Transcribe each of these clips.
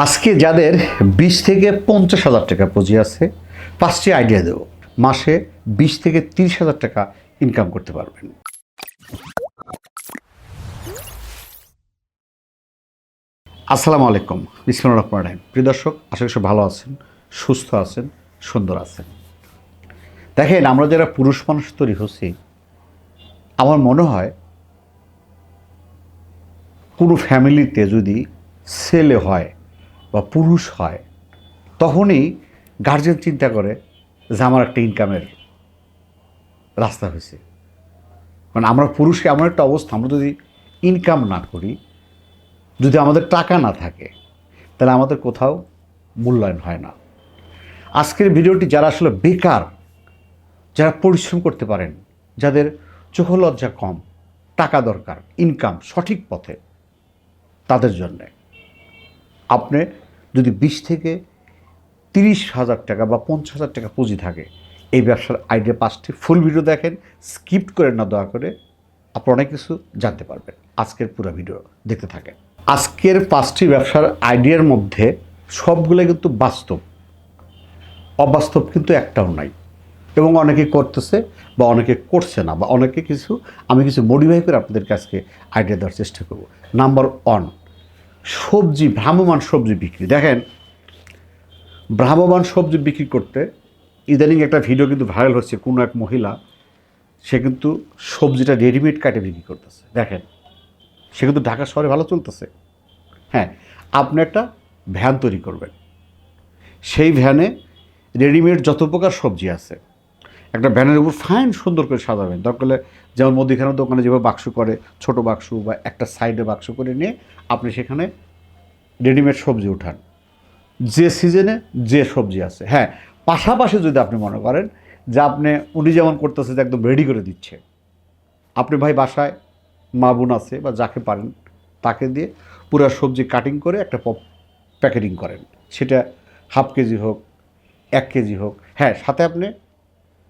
আজকে যাদের বিশ থেকে পঞ্চাশ হাজার টাকা পুঁজি আছে, পাঁচটি আইডিয়া দেব। মাসে বিশ থেকে তিরিশ হাজার টাকা ইনকাম করতে পারবেন। আসসালামু আলাইকুম, বিসমুল্লাহ রহমান রাহিম। প্রিয় দর্শক, আশা করি ভালো আছেন, সুস্থ আছেন, সুন্দর আছেন। দেখেন, আমরা যারা পুরুষ মানুষ তৈরি হচ্ছি আমার মনে হয় কোনো ফ্যামিলিতে যদি ছেলে হয় বা পুরুষ হয়, তখনই গার্জেন চিন্তা করে যে আমার একটা ইনকামের রাস্তা হয়েছে। মানে আমরা পুরুষকে এমন একটা অবস্থা, আমরা যদি ইনকাম না করি, যদি আমাদের টাকা না থাকে, তাহলে আমাদের কোথাও মূল্যায়ন হয় না। আজকের ভিডিওটি যারা আসলে বেকার, যারা পরিশ্রম করতে পারেন, যাদের চোখলজ্জা কম, টাকা দরকার ইনকাম সঠিক পথে, তাদের জন্যে। আপনি যদি বিশ থেকে তিরিশ হাজার টাকা বা পঞ্চাশ হাজার টাকা পুঁজি থাকে, এই ব্যবসার আইডিয়া পাঁচটি ফুল ভিডিও দেখেন স্কিপ করেন না দয়া করে আপনি অনেক কিছু জানতে পারবেন। আজকের পুরো ভিডিও দেখতে থাকেন। আজকের পাঁচটি ব্যবসার আইডিয়ার মধ্যে সবগুলো কিন্তু বাস্তব। অবাস্তব কিন্তু একটাও নাই। এবং অনেকে করতেছে বা অনেকে করছে না, বা অনেকে কিছু, আমি কিছু মডিফাই করে আপনাদের কাছকে আইডিয়া দেওয়ার চেষ্টা করব। নাম্বার ওয়ান সবজি ভ্রাম্যমান সবজি বিক্রি। দেখেন ভ্রাম্যমান সবজি বিক্রি করতে ইদানিং একটা ভিডিও কিন্তু ভাইরাল হচ্ছে কোনো এক মহিলা, সে কিন্তু সবজিটা রেডিমেড কাটে বিক্রি করতেছে। দেখেন, সে কিন্তু ঢাকা শহরে ভালো চলতেছে। হ্যাঁ আপনি একটা ভ্যান তৈরি করবেন। সেই ভ্যানে রেডিমেড যত প্রকার সবজি আছে একটা ভ্যানের উপর ফাইন সুন্দর করে সাজাবেন। দরকার যেমন মুদিখানার দোকানে যেভাবে বাক্স করে, ছোট বাক্স বা একটা সাইডে বাক্স করে নিয়ে আপনি সেখানে রেডিমেড সবজি উঠান। যে সিজনে যে সবজি আছে। হ্যাঁ পাশাপাশি যদি আপনি মনে করেন যে আপনি, উনি যেমন করতেছে যে একদম রেডি করে দিচ্ছে। আপনি ভাই বাসায় মা বোন আছে বা যাকে পারেন, তাকে দিয়ে পুরো সবজি কাটিং করে একটা প্যাকেটিং করেন। সেটা হাফ কেজি হোক, এক কেজি হোক। হ্যাঁ সাথে আপনি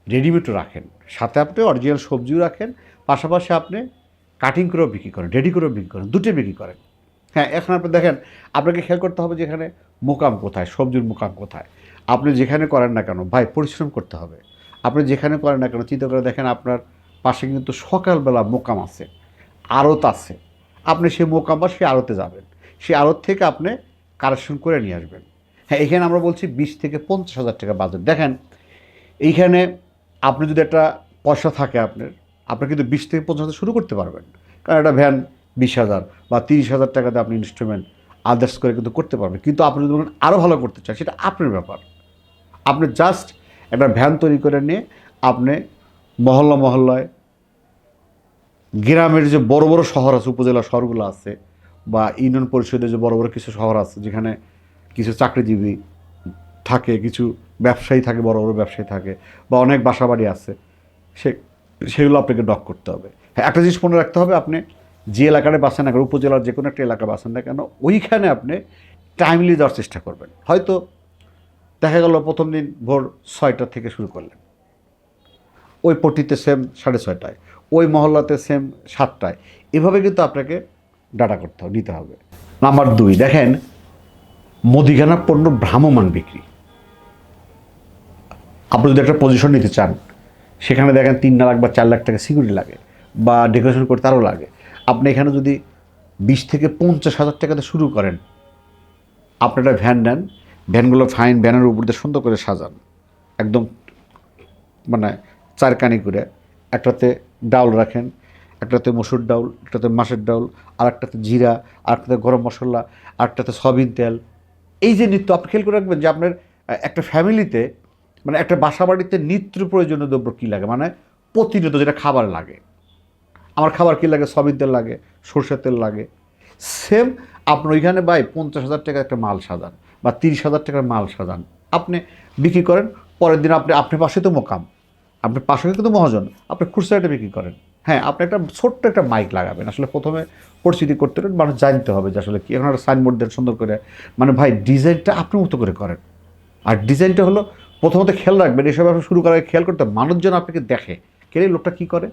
রেডিমেডও রাখেন। সাথে আপনি অরিজিনাল সবজিও রাখেন, পাশাপাশি আপনি কাটিং করেও বিক্রি করেন রেডি করেও বিক্রি করেন দুটোই বিক্রি করেন। হ্যাঁ এখন আপনি দেখেন, আপনাকে খেয়াল করতে হবে যেখানে মোকাম কোথায়, সবজির মোকাম কোথায়। আপনি যেখানে করেন না কেন, ভাই, পরিশ্রম করতে হবে। আপনি যেখানে করেন না কেন, চিন্তা করে দেখেন আপনার পাশে কিন্তু সকালবেলা মোকাম আছে, আড়ত আছে। আপনি সেই মোকাম বা সেই আড়তে যাবেন। সেই আড়ত থেকে আপনি কারেকশন করে নিয়ে আসবেন। হ্যাঁ এখানে আমরা বলছি বিশ থেকে পঞ্চাশ হাজার টাকা বাজেট দেখেন, এইখানে আপনি যদি একটা পয়সা থাকে আপনার, আপনি কিন্তু বিশ থেকে পঞ্চাশ হাজার শুরু করতে পারবেন। কারণ একটা ভ্যান বিশ হাজার বা তিরিশ হাজার টাকাতে আপনি ইনস্ট্রুমেন্ট আদার্স করে কিন্তু করতে পারবেন। কিন্তু আপনি যদি বলেন আরও ভালো করতে চান, সেটা আপনার ব্যাপার। আপনি জাস্ট একটা ভ্যান তৈরি করে নিয়ে আপনি মহল্লা মহল্লায় গ্রামের যে বড় বড় শহর আছে, উপজেলা শহরগুলো আছে বা ইউনিয়ন পরিষদের যে বড় বড় কিছু শহর আছে, যেখানে কিছু চাকরিজীবী থাকে, কিছু ব্যবসায়ী থাকে, বড় বড় ব্যবসায়ী থাকে, বা অনেক বাসা বাড়ি আছে, সে, সেগুলো আপনাকে ডক করতে হবে। হ্যাঁ একটা জিনিস মনে রাখতে হবে, আপনি যে এলাকায় বাসেন না কেন, উপজেলার যে কোনো একটা এলাকা বাসেন না কেন, ওইখানে আপনি টাইমলি যাওয়ার চেষ্টা করবেন। হয়তো দেখা গেল প্রথম দিন ভোর ছয়টা থেকে শুরু করলেন। ওই পট্টিতে সেম সাড়ে ছয়টায়, ওই মহল্লাতে সেম সাতটায়। এভাবে কিন্তু আপনাকে ডাটা করতে হবে, নিতে হবে। নাম্বার দুই, দেখেন মুদিখানা পণ্য ভ্রাম্যমান বিক্রি। আপনি যদি একটা পজিশন নিতে চান, সেখানে দেখেন তিন লাখ বা চার লাখ টাকা সিকিউরিটি লাগে বা ডেকোরেশন করতে আরও লাগে। আপনি এখানে যদি বিশ থেকে পঞ্চাশ হাজার টাকাতে শুরু করেন, আপনি একটা ভ্যান নেন ভ্যানগুলো ফাইন ভ্যানের উপর দিয়ে সুন্দর করে সাজান, একদম মানে চারকানি করে, একটাতে ডাউল রাখেন, একটাতে মসুর ডাউল, একটাতে মাছের ডাউল আর একটাতে জিরা আর একটাতে গরম মশলা আর একটাতে সয়াবিন তেল। এই যে নিত্য, আপনি খেয়াল করে রাখবেন যে আপনার একটা ফ্যামিলিতে মানে একটা বাসা বাড়িতে নিত্য প্রয়োজনীয় দ্রব্য কী লাগে? মানে প্রতিনিয়ত যেটা খাবার লাগে। আমার খাবার কী লাগে? সয়াবিন তেল লাগে, সরষের তেল লাগে। সেম আপনি ওইখানে বাই পঞ্চাশ হাজার টাকার একটা মাল সাজান বা তিরিশ হাজার টাকার মাল সাজান। আপনি বিক্রি করেন, পরের দিন আপনি আপনার পাশে তো মোকাম। আপনার পাশে কিন্তু মহাজন, আপনি খুচরাটা বিক্রি করেন। হ্যাঁ আপনি একটা ছোট্ট একটা মাইক লাগাবেন। আসলে প্রথমে পরিচিতি করতে হলে মানুষ জানতে হবে যে আসলে কি, এখন একটা সাইনবোর্ড দেন সুন্দর করে। মানে ভাই, ডিজাইনটা আপনি মতো করে করেন। আর ডিজাইনটা হলো প্রথমত খেয়াল রাখবেন, এসব ব্যবসা শুরু করার খেয়াল করতে মানুষজন আপনাকে দেখে। কে লোকটা কী করে?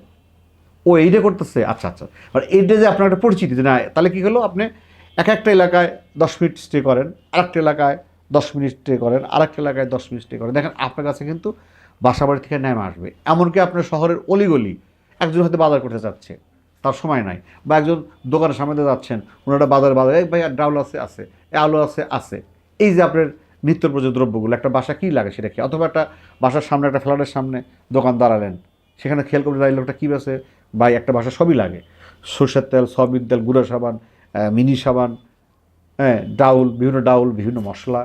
ও এইটা করতেছে আচ্ছা আচ্ছা। আর এইটা যে আপনার একটা পরিচিতি যে না, তাহলে কী হলো? আপনি এক একটা এলাকায় দশ মিনিট স্টে করেন আর একটা এলাকায় দশ মিনিট স্টে করেন আর একটা এলাকায় দশ মিনিট স্টে করেন। দেখেন, আপনার কাছে কিন্তু বাসা বাড়ি থেকে নেমে আসবে। এমনকি আপনার শহরের অলিগলি একজন হয়তো বাজার করতে যাচ্ছে, তার সময় নাই। বা একজন দোকানের সামনে যাচ্ছেন ওনারা বাজার বাজার ভাই ডাউল আছে আছে আলু আছে আছে। এই যে আপনার নিত্য প্রয়োজন দ্রব্যগুলো, একটা বাসা কী লাগে সেটা কি? অথবা একটা বাসার সামনে, একটা ফ্ল্যাটের সামনে দোকান দাঁড়ালেন, সেখানে খেয়াল করে দাঁড়িয়ে লোকটা কী বেছে? বা একটা বাসা সবই লাগে। সর্ষের তেল, সয়াবিন তেল, গুঁড়ো সাবান মিনি সাবান হ্যাঁ ডাউল, বিভিন্ন ডাউল, বিভিন্ন মশলা,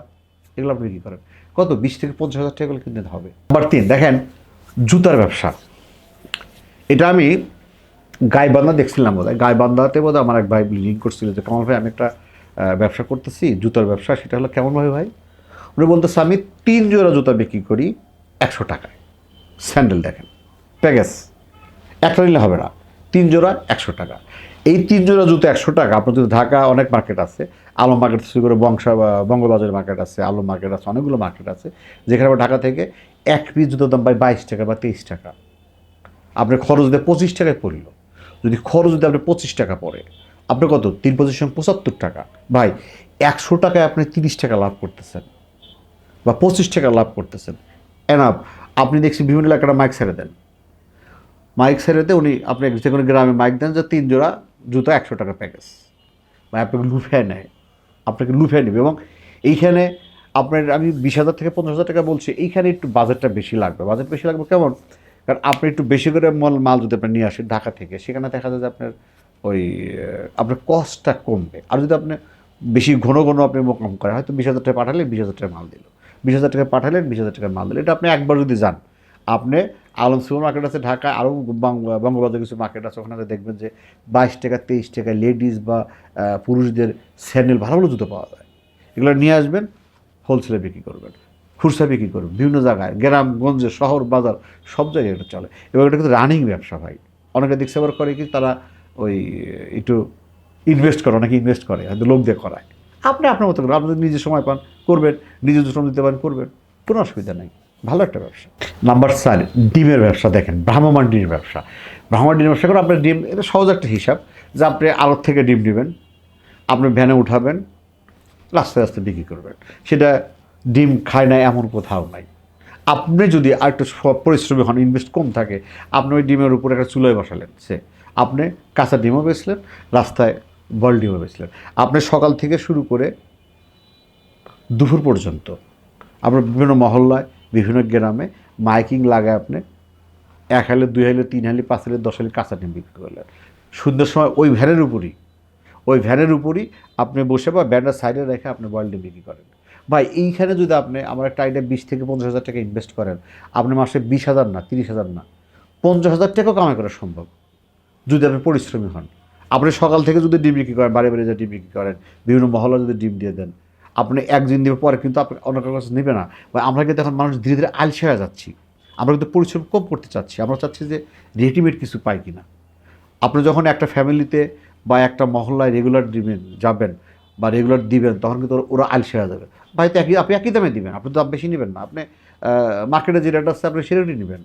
এগুলো আপনি কী করেন। কত? বিশ থেকে পঞ্চাশ হাজার টাকা কিনতে হবে। নাম্বার তিন, দেখেন, জুতার ব্যবসা। এটা আমি গাইবান্ধা দেখছিলাম বোধ হয় গাইবান্ধাতে বোধ আমার এক ভাই লিঙ্ক করছিল যে, কামাল ভাই, আমি একটা ব্যবসা করতেছি, জুতার ব্যবসা, সেটা হলো কেমনভাবে ভাই? উনি বলতেছে, আমি তিন জোড়া জুতা বিক্রি করি একশো টাকায়। স্যান্ডেল দেখেন, প্যাকেজ। একটা নিলে হবে না, তিন জোড়া একশো টাকা। এই তিন জোড়া জুতো একশো টাকা, আপনার যদি ঢাকা অনেক মার্কেট আছে, আলম মার্কেট শুরু করে বংশা, বঙ্গবাজার মার্কেট আছে, আলম মার্কেট আছে, অনেকগুলো মার্কেট আছে, যেখানে আবার ঢাকা থেকে এক পিস জুতোর দাম পাই বাইশ টাকা বা তেইশ টাকা। আপনার খরচ দিয়ে পঁচিশ টাকায় পড়ল। যদি খরচ যদি আপনার পঁচিশ টাকা পড়ে, আপনি কত? তিন পঁচিশ পঁচাত্তর টাকা। ভাই, একশো টাকায় আপনি তিরিশ টাকা লাভ করতেছেন। বা পঁচিশ টাকা লাভ করতেছেন। এনাফ, আপনি দেখছি বিভিন্ন এলাকাটা মাইক ছেড়ে দেন। মাইক ছেড়েতে উনি আপনি যে কোনো গ্রামে মাইক দেন যে তিন জোড়া জুতো একশো টাকা প্যাকেজ। ভাই, আপনাকে লুফে নেয়। আপনাকে লুফে নেবে এবং এইখানে আপনার আমি বিশ হাজার থেকে পঞ্চাশ হাজার টাকা বলছি, এইখানে একটু বাজেটটা বেশি লাগবে। বাজেট বেশি লাগবে কেমন? কারণ আপনি একটু বেশি করে মাল মাল যদি আপনি নিয়ে আসেন ঢাকা থেকে, সেখানে দেখা যায় যে আপনার ওই আপনার কস্টটা কমবে। আর যদি আপনি বেশি ঘন ঘন আপনি মোকাম করেন, হয়তো বিশ হাজার টাকা পাঠালেন বিশ হাজার টাকা মাল দিল। বিশ হাজার টাকা পাঠালেন, বিশ হাজার টাকা মাল দিল এটা আপনি একবার যদি যান, আপনি আলম সুপার মার্কেট আছে ঢাকায় আরও বঙ্গবাজার কিছু মার্কেট আছে, ওখানে দেখবেন যে বাইশ টাকা, তেইশ টাকা লেডিস বা পুরুষদের স্যান্ডেল, ভালো ভালো জুতো পাওয়া যায়। এগুলো নিয়ে আসবেন, হোলসেলে বিক্রি করবেন, খুচরা বিক্রি করবেন, বিভিন্ন জায়গায়, গ্রামগঞ্জে, শহর, বাজার, সব জায়গায় এটা চলে। এবং এটা কিন্তু রানিং ব্যবসা ভাই। অনেকে দেখছে আবার করে কি তারা ওই, একটু ইনভেস্ট করে, অনেকে ইনভেস্ট করে, হয়তো লোক দিয়ে করায়। আপনি আপনার মতো করবেন আপনি নিজে সময় পান, করবেন, নিজে শ্রম দিতে পারেন, করবেন। কোনো অসুবিধা নেই। ভালো একটা ব্যবসা। নাম্বার চার, ডিমের ব্যবসা দেখেন ভ্রাম্যমান ডিমের ব্যবসা। ভ্রাম্যমান ডিমের ব্যবসা করে আপনার ডিম, এটা সহজ একটা হিসাব যে আপনি আলোর থেকে ডিম নেবেন, আপনি ভ্যানে উঠাবেন, আস্তে আস্তে বিক্রি করবেন। সেটা ডিম খায় না এমন কোথাও নাই। আপনি যদি আর একটু পরিশ্রমী হন ইনভেস্ট কম থাকে, আপনি ওই ডিমের উপরে একটা চুলোয় বসালেন, সে। আপনি কাঁচা ডিমও বেচলেন, রাস্তায় বল ডিমও বেচলেন আপনি সকাল থেকে শুরু করে দুপুর পর্যন্ত আপনার বিভিন্ন মহল্লায়, বিভিন্ন গ্রামে মাইকিং লাগায় আপনি। এক হাইলে দুই হাইলে তিন হাইলে পাঁচ হাইলে দশ হাইলে কাঁচা ডিম বিক্রি করলেন। সন্ধ্যের সময় ওই ভ্যানের উপরই, ওই ভ্যানের উপরই আপনি বসে বা ব্যান্ডার সাইডে রেখে আপনি বয়েল ডিম বিক্রি করেন। ভাই, এইখানে যদি আপনি আমার একটা আইডিয়া বিশ থেকে পঞ্চাশ হাজার টাকা ইনভেস্ট করেন, আপনি মাসে বিশ হাজার না, তিরিশ হাজার না, পঞ্চাশ হাজার টাকাও কামাই করা সম্ভব। যদি আপনি পরিশ্রমী হন। আপনি সকাল থেকে যদি ডিম বিক্রি করেন, বাড়ি বাড়ি যে ডিম বিক্রি করেন, বিভিন্ন মহল্লা যদি ডিম দিয়ে দেন, আপনি একদিন দিয়ে পরে কিন্তু আপনি অন্য কারও কাছে নেবে না। বা আমরা কিন্তু এখন মানুষ ধীরে ধীরে আলসে হয়ে যাচ্ছি। আমরা কিন্তু পরিশ্রম কম করতে চাচ্ছি। আমরা চাচ্ছি যে রেডিমেড কিছু পাই কিনা। আপনি যখন একটা ফ্যামিলিতে বা একটা মহল্লায় রেগুলার দিবেন যাবেন বা রেগুলার দিবেন, তখন কিন্তু ওরা- আলসে হয়ে যাবে। ভাই, তো একই আপনি একই দামে দিবেন। আপনি দাম বেশি নেবেন না। আপনি মার্কেটে যে রেট আছে, আপনি সে নেবেন।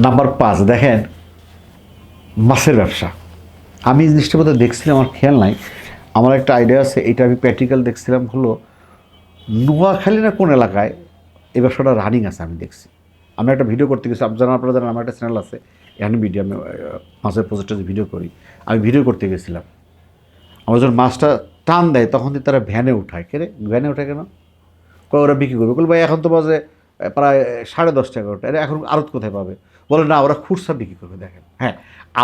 নাম্বার পাঁচ, দেখেন, মাছের ব্যবসা। আমি এই জিনিসটা বোধহয় দেখছিলাম, আমার খেয়াল নাই। আমার একটা আইডিয়া আছে, এটা আমি প্র্যাকটিক্যাল দেখছিলাম হলো, নোয়াখালী না কোন এলাকায় এই ব্যবসাটা রানিং আছে আমি দেখছি। আমি একটা ভিডিও করতে গেছি, আপনারা আপনারা জানেন, আমার একটা চ্যানেল আছে, এখানে ভিডিও আমি মাছের প্রজেক্টে ভিডিও করি। আমি ভিডিও করতে গেছিলাম। আমার যখন মাছটা টান দেয়, তখন তারা ভ্যানে উঠায়। কে ভ্যানে উঠায় কেন? কয়, ওরা বিক্রি করবে। বলে ভাই, এখন তো বাজে প্রায় সাড়ে দশ টাকা ওটা এটা এখন আরত কোথায় পাবে? বলে, না, ওরা খুচরা বিক্রি করবে, দেখেন। হ্যাঁ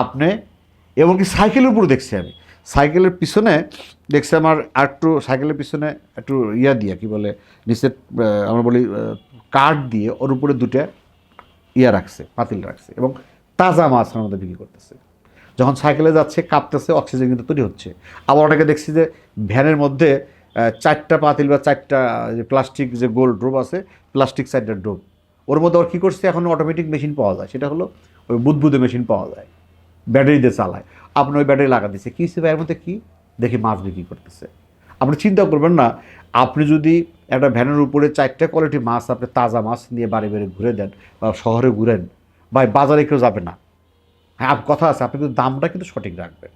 আপনি এমনকি সাইকেলের উপরে দেখছি আমি। সাইকেলের পিছনে দেখছি আমার একটু, সাইকেলের পিছনে একটু ইয়া দিয়ে, কি বলে নিচে আমরা বলি কাঠ দিয়ে ওর উপরে দুটা ইয়া রাখছে, পাতিল রাখছে এবং তাজা মাছ আমার মধ্যে বিক্রি করতেছে। যখন সাইকেলে যাচ্ছে, কাঁপতেছে, অক্সিজেন কিন্তু তৈরি হচ্ছে। আবার অনেকে দেখছি যে ভ্যানের মধ্যে চারটা পাতিল বা চারটা যে প্লাস্টিক যে গোল ড্রোপ আছে, প্লাস্টিক চারটা ড্রোপ ওর মধ্যে আবার কী করছে, এখন অটোমেটিক মেশিন পাওয়া যায়। সেটা হলো ওই বুদবুদে মেশিন পাওয়া যায়। ব্যাটারি দিয়ে চালায়। আপনি ওই ব্যাটারি লাগা দিচ্ছে কী হিসেবে এর মধ্যে কী? দেখি মাছ বিক্রি করতেছে। আপনি চিন্তা করবেন না। আপনি যদি একটা ভ্যানের উপরে চারটা কোয়ালিটি মাছ, আপনি তাজা মাছ নিয়ে বাড়ি বাড়ি ঘুরে দেন বা শহরে ঘুরেন বা বাজারে কেউ যাবে না। হ্যাঁ কথা আছে, আপনি কিন্তু দামটা কিন্তু সঠিক রাখবেন।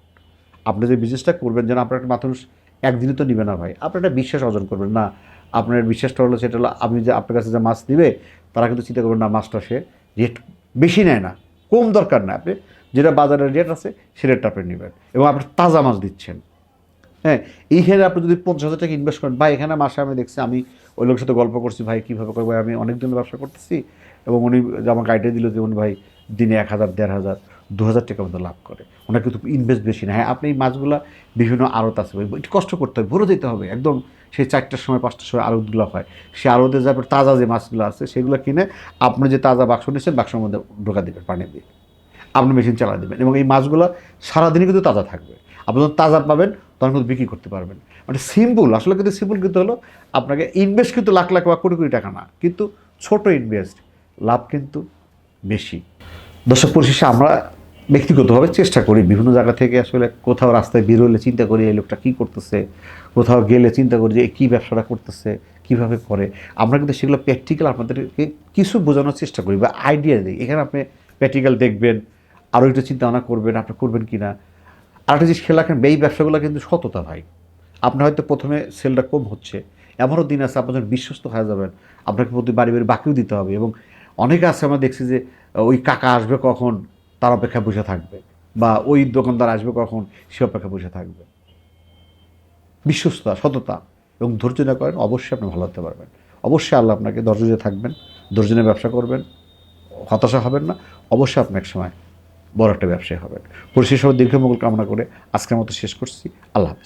আপনি যে বিজনেসটা করবেন, যেন আপনার একটা মানুষ একদিনে তো নিবে না ভাই। আপনি একটা বিশ্বাস অর্জন করবেন না। আপনার বিশ্বাসটা হলো সেটা হলো, আপনি যে আপনার কাছে যে মাছ দিবে তারা কিন্তু চিন্তা করবেন না, মাছটা সে রেট বেশি নেয় না। কম দরকার না। আপনি যেটা বাজারের রেট আছে, সে রেটটা আপনি নেবেন। এবং আপনি তাজা মাছ দিচ্ছেন। হ্যাঁ এইখানে আপনি যদি পঞ্চাশ হাজার টাকা ইনভেস্ট করেন বা এখানে মাসে আমি দেখছি, আমি ওই লোকের সাথে গল্প করছি, ভাই, কীভাবে করব আমি অনেক দিনের ব্যবসা করতেছি, এবং উনি যে আমাকে আইডিয়া দিল যে উনি, ভাই, দিনে এক হাজার, দেড় হাজার, দু হাজার টাকা মতো লাভ করে। ওনার কিন্তু ইনভেস্ট বেশি না। হ্যাঁ আপনি এই মাছগুলো বিভিন্ন আড়ত আছে, ভাই, একটু কষ্ট করতে হবে ভরে দিতে হবে। একদম সেই চারটার সময়, পাঁচটার সময় আড়তগুলো হয়। সেই আড়তে যাবে তাজা যে মাছগুলো আছে, সেগুলো কিনে আপনি যে তাজা বাক্স নিচ্ছেন, বাক্সের মধ্যে ঢোকা দেবেন, পানি দিয়ে। আপনি মেশিন চালা দেবেন এবং এই মাছগুলো সারাদিনই কিন্তু তাজা থাকবে। আপনি যখন তাজা পাবেন, তখন কিন্তু বিক্রি করতে পারবেন। মানে সিম্পল আসলে কিন্তু সিম্পল কিন্তু হলো আপনাকে ইনভেস্ট কিন্তু লাখ লাখ বা কোটি কোটি টাকা না, কিন্তু ছোট ইনভেস্ট লাভ কিন্তু বেশি। দর্শক, পরিশেষে আমরা ব্যক্তিগতভাবে চেষ্টা করি, বিভিন্ন জায়গা থেকে আসলে কোথাও রাস্তায় বের হলে চিন্তা করি, এই লোকটা কী করতেছে? কোথাও গেলে চিন্তা করি যে কী ব্যবসাটা করতেছে? কীভাবে করে? আমরা কিন্তু সেগুলো প্র্যাকটিক্যাল আপনাদেরকে কিছু বোঝানোর চেষ্টা করি বা আইডিয়া দিই। এখানে আপনি প্র্যাকটিক্যাল দেখবেন আরও একটু চিন্তা ভাবনা করবেন আপনি করবেন কি না আরেকটা জিনিস খেয়াল রাখেন, এই ব্যবসাগুলো কিন্তু সততা ভাই। আপনার হয়তো প্রথমে সেলটা কম হচ্ছে, এমনও দিন আছে আপনাদের বিশ্বস্ত হয়ে যাবেন, আপনাকে প্রতি বাড়ি বাড়ি বাকিও দিতে হবে এবং অনেকে আছে আমরা দেখছি যে, ওই কাকা আসবে কখন, তার অপেক্ষা বসে থাকবে বা ওই দোকানদার আসবে কখন, সে অপেক্ষা বসে থাকবে। বিশ্বস্ততা, সততা এবং ধৈর্য না করেন অবশ্যই আপনি ভালো হতে পারবেন। অবশ্যই আল্লাহ আপনাকে ধৈর্য থাকবেন, ধৈর্য ব্যবসা করবেন, হতাশা হবেন না, অবশ্যই আপনি এক সময় বড় একটা ব্যবসায়ী হবেন। পরিশেষ দীর্ঘ দীর্ঘমঙ্গল কামনা করে আজকের মতো শেষ করছি। আল্লাহ হাফেজ।